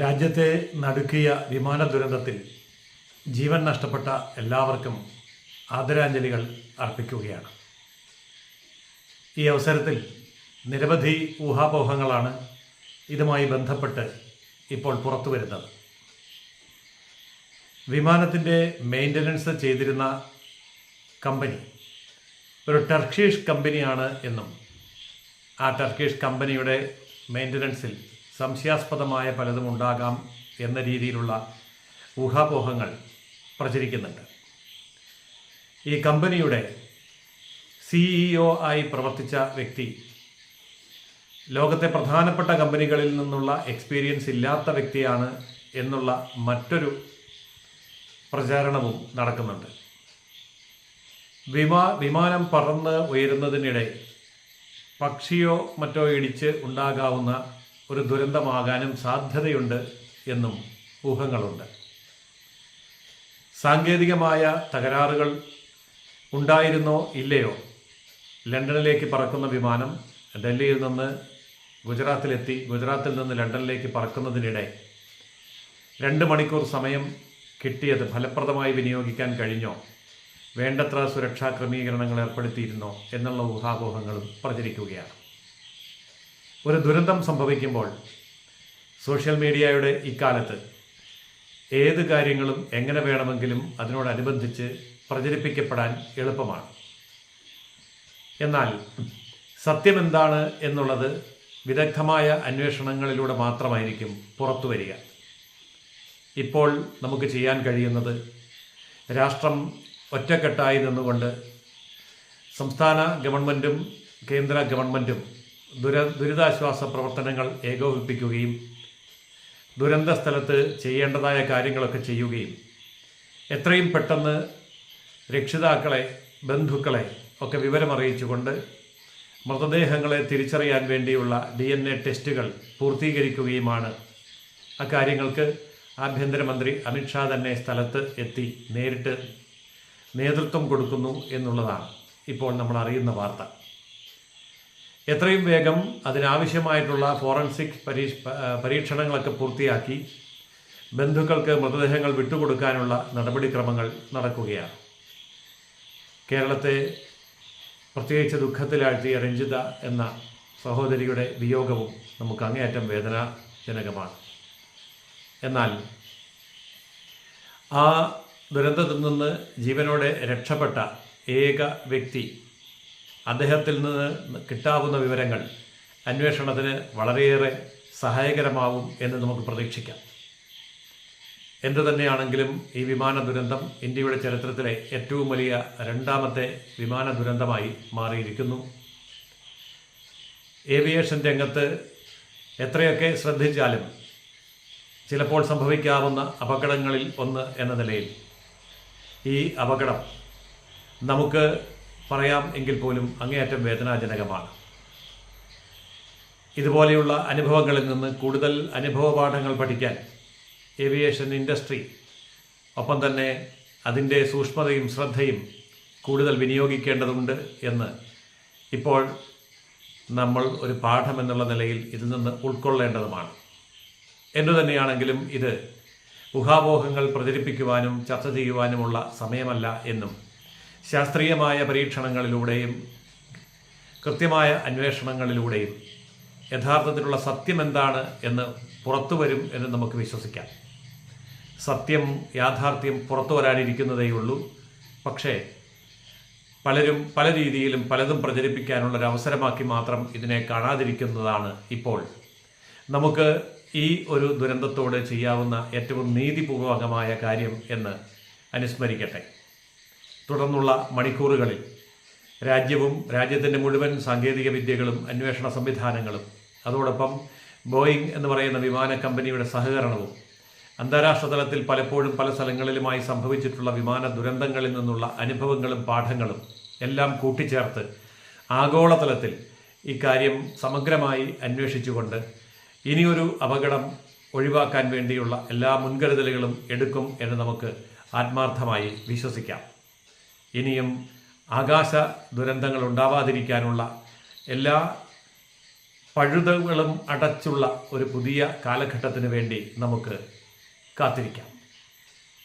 രാജ്യത്തെ നടുക്കിയ വിമാന ദുരന്തത്തിൽ ജീവൻ നഷ്ടപ്പെട്ട എല്ലാവർക്കും ആദരാഞ്ജലികൾ അർപ്പിക്കുകയാണ്. ഈ അവസരത്തിൽ നിരവധി ഊഹാപോഹങ്ങളാണ് ഇതുമായി ബന്ധപ്പെട്ട് ഇപ്പോൾ പുറത്തു വരുന്നത്. വിമാനത്തിന്റെ മെയിന്റനൻസ് ചെയ്തിരുന്ന കമ്പനി ഒരു ടർക്കീഷ് കമ്പനിയാണ് എന്നും ആ ടർക്കീഷ് കമ്പനിയുടെ മെയിന്റനൻസിൽ സംശയാസ്പദമായ പലതും ഉണ്ടാകാം എന്ന രീതിയിലുള്ള ഊഹാപോഹങ്ങൾ പ്രചരിക്കുന്നുണ്ട്. ഈ കമ്പനിയുടെ സിഇഒ ആയി പ്രവർത്തിച്ച വ്യക്തി ലോകത്തെ പ്രധാനപ്പെട്ട കമ്പനികളിൽ നിന്നുള്ള എക്സ്പീരിയൻസ് ഇല്ലാത്ത വ്യക്തിയാണ് എന്നുള്ള മറ്റൊരു പ്രചാരണവും നടക്കുന്നുണ്ട്. വിമാ വിമാനം പറന്ന് ഉയരുന്നതിനിടെ പക്ഷിയോ മറ്റോ ഇടിച്ച് ഉണ്ടാകാവുന്ന ഒരു ദുരന്തമാകാനും സാധ്യതയുണ്ട് എന്നും ഊഹങ്ങളുണ്ട്. സാങ്കേതികമായ തകരാറുകൾ ഉണ്ടായിരുന്നോ ഇല്ലയോ? ലണ്ടനിലേക്ക് പറക്കുന്ന വിമാനം ഡൽഹിയിൽ നിന്ന് ഗുജറാത്തിലെത്തി ഗുജറാത്തിൽ നിന്ന് ലണ്ടനിലേക്ക് പറക്കുന്നതിനിടെ രണ്ട് മണിക്കൂർ സമയം കിട്ടിയത് ഫലപ്രദമായി വിനിയോഗിക്കാൻ കഴിഞ്ഞോ? വേണ്ടത്ര സുരക്ഷാ ക്രമീകരണങ്ങൾ ഏർപ്പെടുത്തിയിരുന്നോ? എന്നുള്ള ഊഹാപോഹങ്ങളും പ്രചരിക്കുകയാണ്. ഒരു ദുരന്തം സംഭവിക്കുമ്പോൾ സോഷ്യൽ മീഡിയയുടെ ഇക്കാലത്ത് ഏത് കാര്യങ്ങളും എങ്ങനെ വേണമെങ്കിലും അതിനോടനുബന്ധിച്ച് പ്രചരിപ്പിക്കപ്പെടാൻ എളുപ്പമാണ്. എന്നാൽ സത്യമെന്താണ് എന്നുള്ളത് വിദഗ്ധമായ അന്വേഷണങ്ങളിലൂടെ മാത്രമായിരിക്കും പുറത്തു വരിക. ഇപ്പോൾ നമുക്ക് ചെയ്യാൻ കഴിയുന്നത് രാഷ്ട്രം ഒറ്റക്കെട്ടായി നിന്നുകൊണ്ട് സംസ്ഥാന ഗവൺമെന്റും കേന്ദ്ര ഗവൺമെന്റും ദുര ദുരിതാശ്വാസ പ്രവർത്തനങ്ങൾ ഏകോപിപ്പിക്കുകയും ദുരന്ത സ്ഥലത്ത് ചെയ്യേണ്ടതായ കാര്യങ്ങളൊക്കെ ചെയ്യുകയും എത്രയും പെട്ടെന്ന് രക്ഷിതാക്കളെ ബന്ധുക്കളെ ഒക്കെ വിവരമറിയിച്ചുകൊണ്ട് മൃതദേഹങ്ങളെ തിരിച്ചറിയാൻ വേണ്ടിയുള്ള ഡി എൻ എ ടെസ്റ്റുകൾ പൂർത്തീകരിക്കുകയുമാണ്. അക്കാര്യങ്ങൾക്ക് ആഭ്യന്തരമന്ത്രി അമിത്ഷാ തന്നെ സ്ഥലത്ത് എത്തി നേരിട്ട് നേതൃത്വം കൊടുക്കുന്നു എന്നുള്ളതാണ് ഇപ്പോൾ നമ്മൾ അറിയുന്ന വാർത്ത. എത്രയും വേഗം അതിനാവശ്യമായിട്ടുള്ള ഫോറൻസിക് പരീക്ഷ പരീക്ഷണങ്ങളൊക്കെ പൂർത്തിയാക്കി ബന്ധുക്കൾക്ക് മൃതദേഹങ്ങൾ വിട്ടുകൊടുക്കാനുള്ള നടപടിക്രമങ്ങൾ നടക്കുകയാണ്. കേരളത്തെ പ്രത്യേകിച്ച് ദുഃഖത്തിലാഴ്ത്തിയ രഞ്ജിത എന്ന സഹോദരിയുടെ വിയോഗവും നമുക്ക് അങ്ങേയറ്റം വേദനാജനകമാണ്. എന്നാൽ ആ ദുരന്തത്തിൽ നിന്ന് ജീവനോടെ രക്ഷപ്പെട്ട ഏക വ്യക്തി അദ്ദേഹത്തിൽ നിന്ന് കിട്ടാവുന്ന വിവരങ്ങൾ അന്വേഷണത്തിന് വളരെയേറെ സഹായകരമാവും എന്ന് നമുക്ക് പ്രതീക്ഷിക്കാം. എന്തു തന്നെയാണെങ്കിലും ഈ വിമാന ദുരന്തം ഇന്ത്യയുടെ ചരിത്രത്തിലെ ഏറ്റവും വലിയ രണ്ടാമത്തെ വിമാന ദുരന്തമായി മാറിയിരിക്കുന്നു. ഏവിയേഷൻ രംഗത്ത് എത്രയൊക്കെ ശ്രദ്ധിച്ചാലും ചിലപ്പോൾ സംഭവിക്കാവുന്ന അപകടങ്ങളിൽ ഒന്ന് എന്ന നിലയിൽ ഈ അപകടം നമുക്ക് പറയാം എങ്കിൽ പോലും അങ്ങേയറ്റം വേദനാജനകമാണ്. ഇതുപോലെയുള്ള അനുഭവങ്ങളിൽ നിന്ന് കൂടുതൽ അനുഭവ പാഠങ്ങൾ പഠിക്കാൻ ഏവിയേഷൻ ഇൻഡസ്ട്രി ഒപ്പം തന്നെ അതിന്റെ സൂക്ഷ്മതയും ശ്രദ്ധയും കൂടുതൽ വിനിയോഗിക്കേണ്ടതുണ്ട് എന്ന് ഇപ്പോൾ നമ്മൾ ഒരു പാഠം എന്നുള്ള നിലയിൽ ഇതിൽ നിന്ന് ഉൾക്കൊള്ളേണ്ടതുമാണ്. എന്തു തന്നെയാണെങ്കിലും ഇത് ഊഹാപോഹങ്ങൾ പ്രചരിപ്പിക്കുവാനും ചർച്ച ചെയ്യുവാനുമുള്ള സമയമല്ല എന്നും ശാസ്ത്രീയമായ പരീക്ഷണങ്ങളിലൂടെയും കൃത്യമായ അന്വേഷണങ്ങളിലൂടെയും യഥാർത്ഥത്തിലുള്ള സത്യം എന്താണ് എന്ന് പുറത്തു വരും എന്ന് നമുക്ക് വിശ്വസിക്കാം. സത്യം യാഥാർത്ഥ്യം പുറത്തു വരാനിരിക്കുന്നതേയുള്ളൂ. പക്ഷേ പലരും പല രീതിയിലും പലതും പ്രചരിപ്പിക്കാനുള്ള ഒരു അവസരമാക്കി മാത്രം ഇതിനെ കാണാതിരിക്കുന്നതാണ് ഇപ്പോൾ. നമുക്ക് ഈ ഒരു ദുരന്തത്തോട് ചെയ്യാവുന്ന ഏറ്റവും നീതിപൂർവകമായ കാര്യം എന്ന് അനുസ്മരിക്കട്ടെ. തുടർന്നുള്ള മണിക്കൂറുകളിൽ രാജ്യവും രാജ്യത്തിന്റെ മുഴുവൻ സാങ്കേതിക വിദ്യകളും അന്വേഷണ സംവിധാനങ്ങളും അതോടൊപ്പം ബോയിങ് എന്ന് പറയുന്ന വിമാന കമ്പനിയുടെ സഹകരണവും അന്താരാഷ്ട്ര തലത്തിൽ പലപ്പോഴും പല സ്ഥലങ്ങളിലുമായി സംഭവിച്ചിട്ടുള്ള വിമാന ദുരന്തങ്ങളിൽ നിന്നുള്ള അനുഭവങ്ങളും പാഠങ്ങളും എല്ലാം കൂട്ടിച്ചേർത്ത് ആഗോളതലത്തിൽ ഇക്കാര്യം സമഗ്രമായി അന്വേഷിച്ചുകൊണ്ട് ഇനിയൊരു അപകടം ഒഴിവാക്കാൻ വേണ്ടിയുള്ള എല്ലാ മുൻകരുതലുകളും എടുക്കും എന്ന് നമുക്ക് ആത്മാർത്ഥമായി വിശ്വസിക്കാം. ഇനിയും ആകാശ ദുരന്തങ്ങൾ ഉണ്ടാവാതിരിക്കാനുള്ള എല്ലാ പഴുതകളും അടച്ചുള്ള ഒരു പുതിയ കാലഘട്ടത്തിന് വേണ്ടി നമുക്ക് കാത്തിരിക്കാം.